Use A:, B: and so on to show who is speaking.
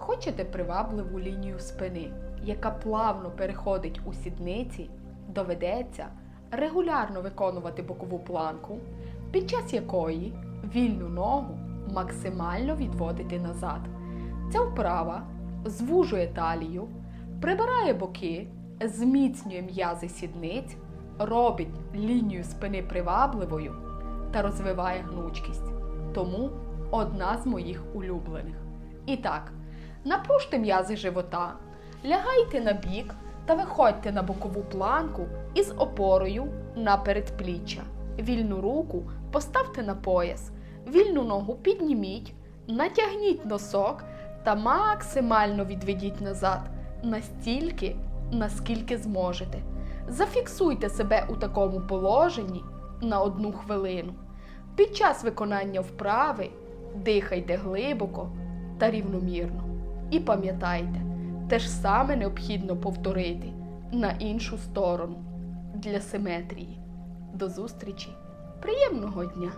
A: Хочете привабливу лінію спини, яка плавно переходить у сідниці, доведеться регулярно виконувати бокову планку, під час якої вільну ногу максимально відводити назад. Ця вправа звужує талію, прибирає боки, зміцнює м'язи сідниць, робить лінію спини привабливою та розвиває гнучкість. Тому одна з моїх улюблених. І так, напружте м'язи живота, лягайте на бік та виходьте на бокову планку із опорою на передпліччя. Вільну руку поставте на пояс, вільну ногу підніміть, натягніть носок та максимально відведіть назад настільки, наскільки зможете. Зафіксуйте себе у такому положенні на одну хвилину. Під час виконання вправи дихайте глибоко та рівномірно. І пам'ятайте, те ж саме необхідно повторити на іншу сторону для симетрії. До зустрічі! Приємного дня!